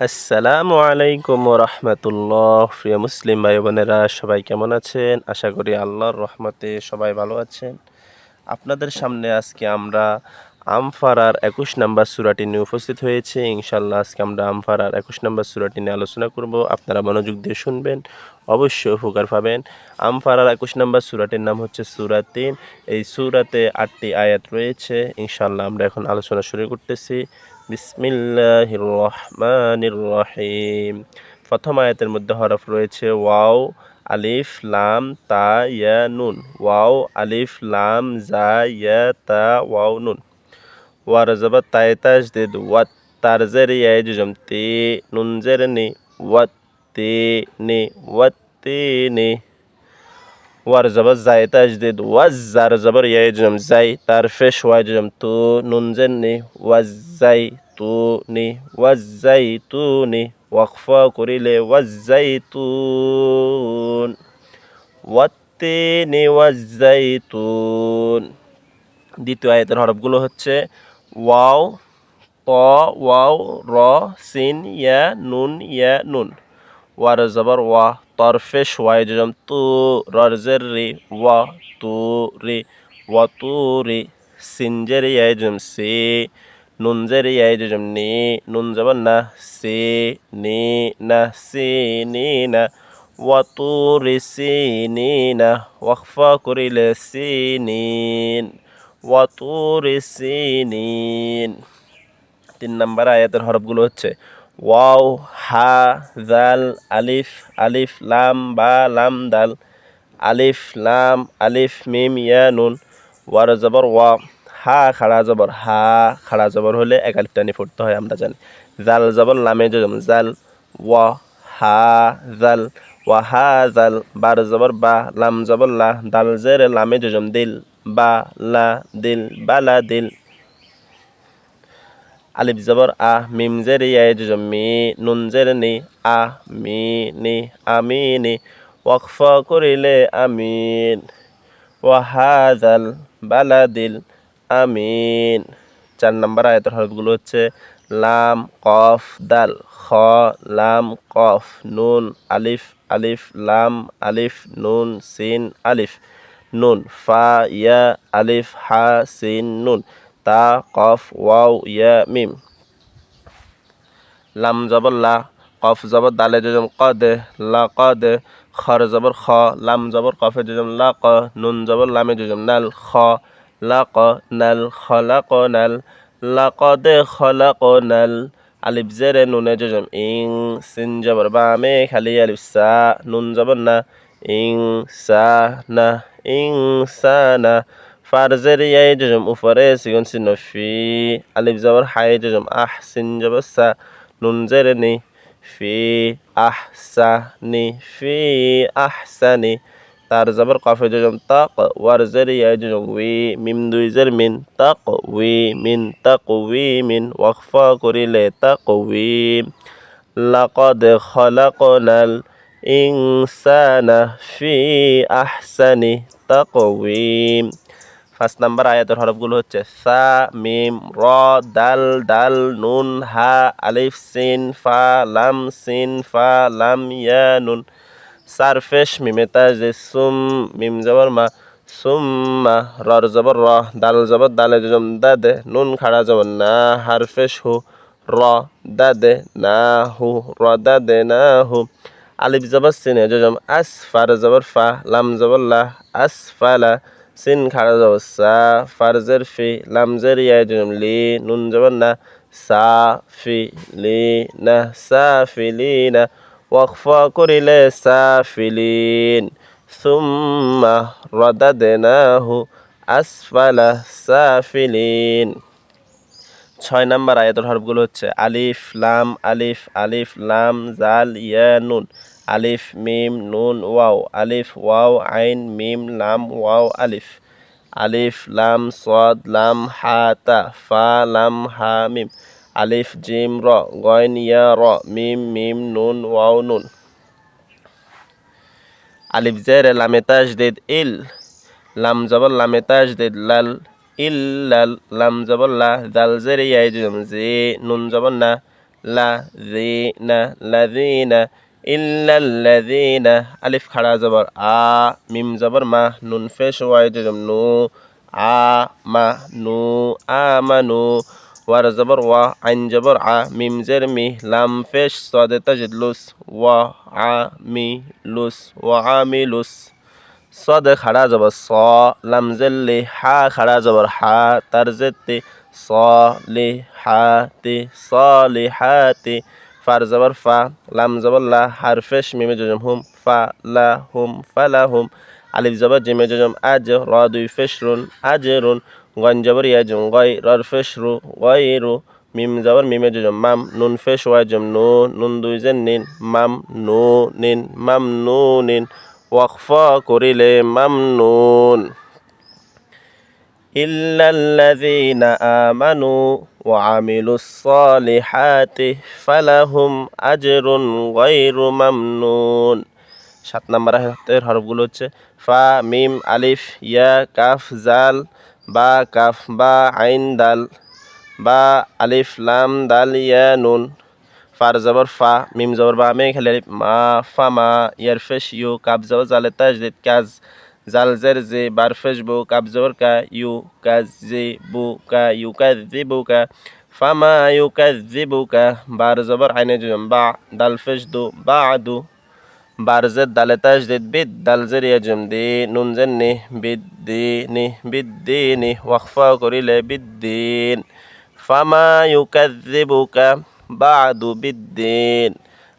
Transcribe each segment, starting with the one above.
আসসালামু আলাইকুম রহমতুল্লাহ প্রিয় মুসলিম ভাই বোনেরা, সবাই কেমন আছেন? আশা করি আল্লাহর রহমতে সবাই ভালো আছেন। আপনাদের সামনে আজকে আমরা আমফারার একুশ নাম্বার সুরাটি নিয়ে উপস্থিত হয়েছে। ইনশাল্লাহ আজকে আমরা আমফারার একুশ নাম্বার সুরাটি নিয়ে আলোচনা করব। আপনারা মনোযোগ দিয়ে শুনবেন, অবশ্যই উপকার পাবেন। আমফারার একুশ নাম্বার সুরাটির নাম হচ্ছে সুরা তিন। এই সুরাতে আটটি আয়াত রয়েছে। ইনশাল্লাহ আমরা এখন আলোচনা শুরু করতেছি। বিসমিল্লাহির রহমানির রহিম প্রথম আয়াতের মধ্যে হরফ রয়েছে ওয়াও, আলিফ, লাম, তা, ইয়া, নুন। ওয়াও, আলিফ, লাম, জা, ইয়া, তা, ওয়াও, নুন। ওয়ার জবর তাই তাজদিদ ওয়াত তার জের ইয়াই জুজম তি নুন জের নি ওয়াত তি নি ওয়াত তি নি। ওয়ার জবর জাই তাজদিদ ওয়াজ জার জবর ইয়াই জুজম জাই তার ফেশ ওয়াই জুজম তু নুন জের নি ওয়াজ জাই তু নি ওয়াজ জাই তু নি ওয়াকফা করিলে ওয়াজ জাই তুন ওয়াত্তিনি ওয়াজ জাই তুন দ্বিতীয় আয়তের হরফগুলো হচ্ছে ওয়াও, ত, ওয়াও, র, সিন, ইয়া, নুন ইয়া, নুন। ওয়ার জবর ওয়া। তরফে শোয়াই জম তু রজের রি ওয়া তু রি ওয়া তু রি সিনজের ইয়াই জম সি নুনজের ইয়াই জম নি নুন জবর না সি নি না সি নি না ওয়া তু রি সি নি না ওয়াকফা করিলে সি নিন ওয়া তু রি সি নিন তিন নম্বর আয়াতের হরফগুলো হচ্ছে ওয়াও, হা জাল আলিফ আলিফ, লাম, বা, লাম, দাল, আলিফ, লাম, আলিফ, মিম, ইয়া, নুন, ওয়ার, জবর, ওয়া, হা, খাড়া, জবর, হা, খাড়া, জবর হলে এক আলিফ টানি পড়তে হয় আমরা জানি। জাল জবর, লামে জম জাল ওয়া, হা জাল ওয়া, হা জাল বার, জবর, বা, লাম, জবর, লা, দাল, জের, লামে জম দিল, বা, লা, দিল বালা দিল আলিফ জবর আ মিম জের ইয়াই জুজম মি, নুন জের নি আ মি নি, আমি নি, ওয়াকফ করিলে আমিন, ওয়াহাজাল বালাদিল আমিন। চার নম্বর আয়তের হরফগুলো হচ্ছে লাম, কফ, দাল, খ, লাম, কফ, নুন, আলিফ আলিফ, লাম, আলিফ, নুন, সিন, আলিফ, নুন, ফা, ইয়া, আলিফ, হা, সিন, নুন। তা, কফ, ওয়াও, ইয়া, মিম। লাম জবর লা, কফ জবর দালে ক দে, লা ক দে, খর জবর খ, লাম জবর কফে জজম লা ক, নুন জবর লামে জজম নাল, খ, লা ক, নাল খলা ক, নাল, লা ক দে খলা ক, নাল, আলিফ জেরে নুনে জজম, ইং, সিন জবর বামে খালি আলিফ সা, নুন জবর না, ইং, সা, না, ইং, সা, না ফারজের ইয়াই জজম উপরে সিগুন সিন ফি আলিফ জবর হাই জজম আহ সিন জবর সা নুন জের নি ফি আহ সা নি ফি আহ সা নি তার জবর কফে জজম তাক ওয়ার জের ইয়াই জজম উই মিম দুই জের মিন তাক উই মিন তাক উই মিন ওয়াকফা করিলে তাক উই লাকদ খলাকনাল ইনসানা ফি আহসানি তাকওয়িম পাঁচ নাম্বার আয়াতের হরফগুলো হচ্ছে সা, মিম, র, দাল দাল নুন, হা, আলিফ, সিন, ফা, লাম, সিন, ফা, লাম, ইয়া, নুন। সারফেশ মিমে, তাজে, সুম, মিম, জবর, মা। সুম্মা রর, জবর, র। দাল, জবর, দালে, জম দাদে নুন, খাড়া, জবর, না। হারফেশ হু, র দাদে না, হু, র দাদে না, হু। আলিফ, জবর, সিনে, জজম, আস ফার জবর, ফা, লাম, জবর, লা, আস ফালা সিন জবর সা ফারজের ফি, লামজের ইয়া লি, নুন জবর না, সা ফি লি না, সা ফিলি না, ওয়াকফা করিলে সা ফিলিন সুম্মা রদাদনাহু আসফালা সাফিলিন ছয় নাম্বার আয়াতের হরফগুলো হচ্ছে আলিফ, লাম, আলিফ আলিফ, লাম, জাল, ইয়া, নুন। আলিফ, মিম, নুন, ওয়াও, আলিফ, ওয়াও, আইন, মিম, লাম, ওয়াও, আলিফ। আলিফ, লাম, সদ, লাম, হা, তা, ফা, লাম, হা, মিম। আলিফ, জিম, র, গয়ন, ইয়া, র, মিম মিম, নুন, ওয়াও, নুন। আলিফ, জের, লামে তাজদিদ, ইল। লাম, জবর, লামে তাজদিদ, লাল, ইল, লাল। লাম, জবর, লা, জাল, জের, ইয়াই, জম, জি। নুন, জবর, না লাযীনা লাযীনা ইল্লাল্লাযীনা আলিফ খাড়া জবর আ মিম জবর মা নুন ফেশ ওয়াই জজম নু আ মা নু আমানু ওয়ার জবর ওয়া আইন জবর আ মিম জের মি লাম ফেশ সাদে তাজিদ লুস ওয়া আ মি লুস ওয়া আমিলুস صاد খাড়া জবর স লাম জেল্লি হা খাড়া জবর হা তার জেত্তি صالحات صالحات ফার জবর ফা, লাম জবর লা হারফেশ মিমে জজম হুম, ফা, লা, হুম ফালা হুম, আলিফ জবর, জিমে জজম, আজ, র, দুই ফেশ রুন, আজ, রুন, গন জবর ইয়াজম গয়, রর ফেশ রু, গয়, রু, মিম জবর, মিমে জজম, মাম, নুন ফেশ ওয়াজম নু, নুন, দুই, জেন, নিন, মাম, নু, নিন, মাম, নু, নিন, ওয়াকফা করিলে মাম, নুন। ইল্লাল্লাযীনা আমানু ওয়া আমিলুস সালিহাতি ফালাহুম আজরুন গায়রু মামনুন। সাত নম্বর হাতের হরফগুলো হচ্ছে ফা, মিম, আলিফ, ইয়া, কাফ, জাল, বা, কাফ, বা, আইন, দাল, বা, আলিফ, লাম, দাল, ইয়া, নুন। ফার জবর ফা, মিম জবর বা মে খেলে মা, ফা, মা ইয়ারফেশ ইউ কাপ জবর, জালে, তাজদিদ, কাজ জাল জের জে বার ফেশ বু কাব জবর কা ইউ কাজ জে বু কা ইউ কাজ জে বু কা ফামা ইউ কাজ জে বু কা বার জবর আইনে জুম বা দাল ফেশ দু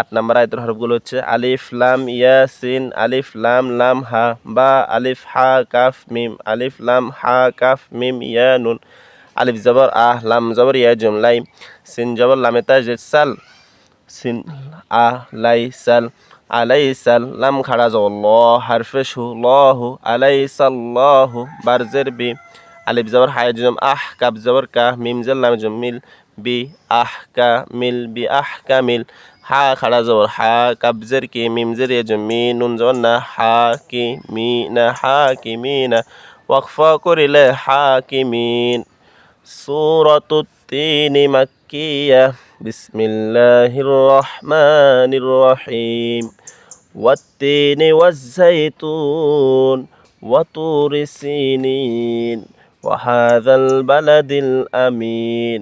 আট নম্বর আয়তের হরফগুলো হচ্ছে আলিফ, লাম ইয়াসিন আলিফ, লাম লাম, হা, বা, আলিফ, হা, কাফ, মিম, আলিফ, লাম, হা, কাফ, মিম, ইয়া, নুন, আলিফ, জবর, আহ, লাম, জবর, ইয়া জুমলাই সিন, জবর, লামে তাজিদ সাল, সিন আহ লাই, সাল আলাইসাল লাম, খাড়া, জবর, ল, হারফে শু লহু আলাইসাল্লাহু বারজের বি, আলিফ, জবর হায় জুম, আহ কাব জবর, কা, মিম জেল লাম, জুম, মিল, বি, আহ, কা, মিল, বি, আহ, কা, মিল হা খাড়া জবর হা কাবজের কি মিমজের এ মি নুন জবর না হা কি মি না হা কি মি না ওয়াকফা করিলে হা কি মিন সুরতুত্তিন মাক্কিয়া বিসমিল্লাহির রহমানির রহিম والتين والزيتون وطور سينين وهذا البلد الأمين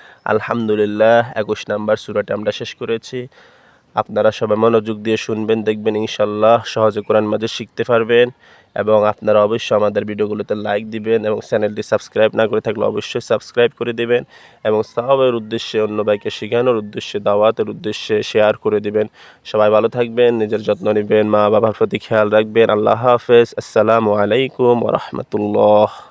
আলহামদুলিল্লাহ, একুশ নাম্বার সুরাটা আমরা শেষ করেছি। আপনারা সবাই মনোযোগ দিয়ে শুনবেন, দেখবেন ইনশাল্লাহ সহজে কোরআন মাঝে শিখতে পারবেন এবং আপনারা অবশ্যই আমাদের ভিডিওগুলোতে লাইক দিবেন এবং চ্যানেলটি সাবস্ক্রাইব না করে থাকলে অবশ্যই সাবস্ক্রাইব করে দিবেন এবং সাহাবের উদ্দেশ্যে, অন্য বাইকে শেখানোর উদ্দেশ্যে, দাওয়াতের উদ্দেশ্যে শেয়ার করে দিবেন। সবাই ভালো থাকবেন, নিজের যত্ন নেবেন মা বাবার প্রতি খেয়াল রাখবেন। আল্লাহ হাফেজ। আসসালামু আলাইকুম রহমতুল্লাহ।